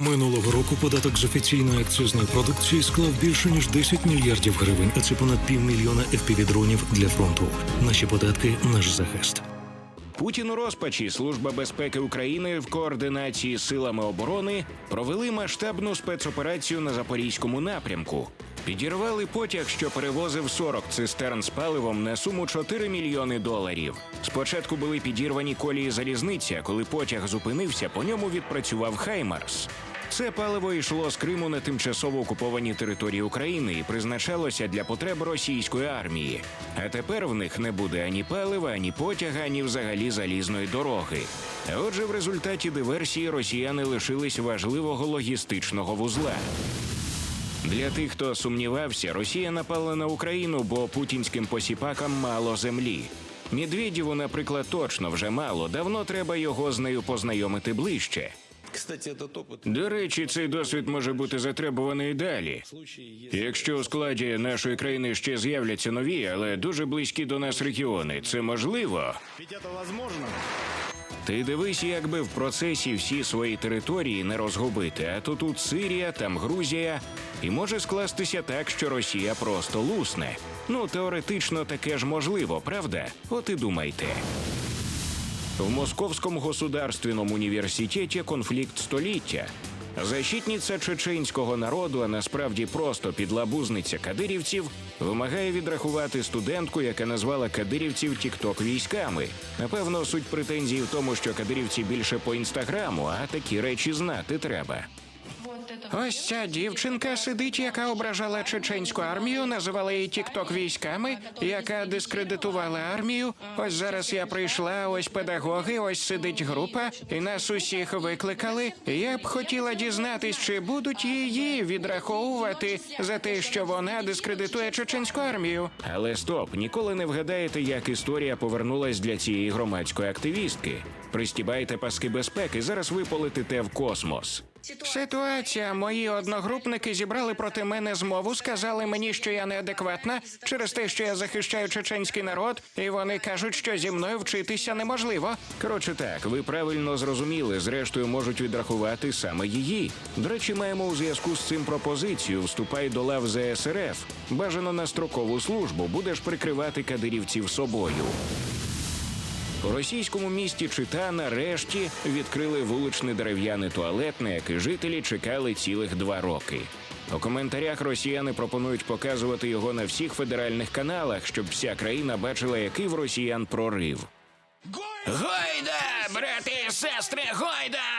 Минулого року податок з офіційної акцизної продукції склав більше ніж 10 мільярдів гривень, а це понад півмільйона FPV-дронів для фронту. Наші податки наш захист. Путін у розпачі Служба безпеки України в координації з силами оборони провели масштабну спецоперацію на запорізькому напрямку. Підірвали потяг, що перевозив 40 цистерн з паливом на суму 4 мільйони доларів. Спочатку були підірвані колії залізниці, а коли потяг зупинився, по ньому відпрацював Хаймарс. Це паливо йшло з Криму на тимчасово окуповані території України і призначалося для потреб російської армії. А тепер в них не буде ані палива, ані потяга, ані взагалі залізної дороги. Отже, в результаті диверсії росіяни лишились важливого логістичного вузла. Для тих, хто сумнівався, Росія напала на Україну, бо путінським посіпакам мало землі. Медведєву, наприклад, точно вже мало. Давно треба його з нею познайомити ближче. Кстати, этот опыт До речі, цей досвід може бути затребуваний і далі. в случае, если Якщо у складі нашої країни ще з'являться нові, але дуже близькі до нас регіони, це можливо. Ведь это возможно. Ти дивись, якби в процесі всі свої території не розгубити, а то тут Сирія, там Грузія, і може скластися так, що Росія просто лусне. Ну, теоретично таке ж можливо, правда? От і думайте. В Московському государственном університеті конфлікт століття. Защитниця чеченського народу, а насправді просто підлабузниця кадирівців, вимагає відрахувати студентку, яка назвала кадирівців тікток військами. Напевно, суть претензії в тому, що кадирівці більше по інстаграму, а такі речі знати треба. Ось ця дівчинка сидить, яка ображала чеченську армію, називала її тікток військами, яка дискредитувала армію. Ось зараз я прийшла, ось педагоги, ось сидить група, і нас усіх викликали. Я б хотіла дізнатись, чи будуть її відраховувати за те, що вона дискредитує чеченську армію. Але стоп, ніколи не вгадаєте, як історія повернулась для цієї громадської активістки. Пристібайте паски безпеки, зараз ви полетите в космос. Ситуація. Мої одногрупники зібрали проти мене змову, сказали мені, що я неадекватна через те, що я захищаю чеченський народ, і вони кажуть, що зі мною вчитися неможливо. Коротше, так, ви правильно зрозуміли. Зрештою, можуть відрахувати саме її. До речі, маємо у зв'язку з цим пропозицію. Вступай до лав ЗСРФ. Бажано на строкову службу. Будеш прикривати кадирівців собою. У російському місті Чита нарешті відкрили вуличний дерев'яний туалет, на який жителі чекали цілих два роки. У коментарях росіяни пропонують показувати його на всіх федеральних каналах, щоб вся країна бачила, який в росіян прорив. Гойда, брати сестри, гойда!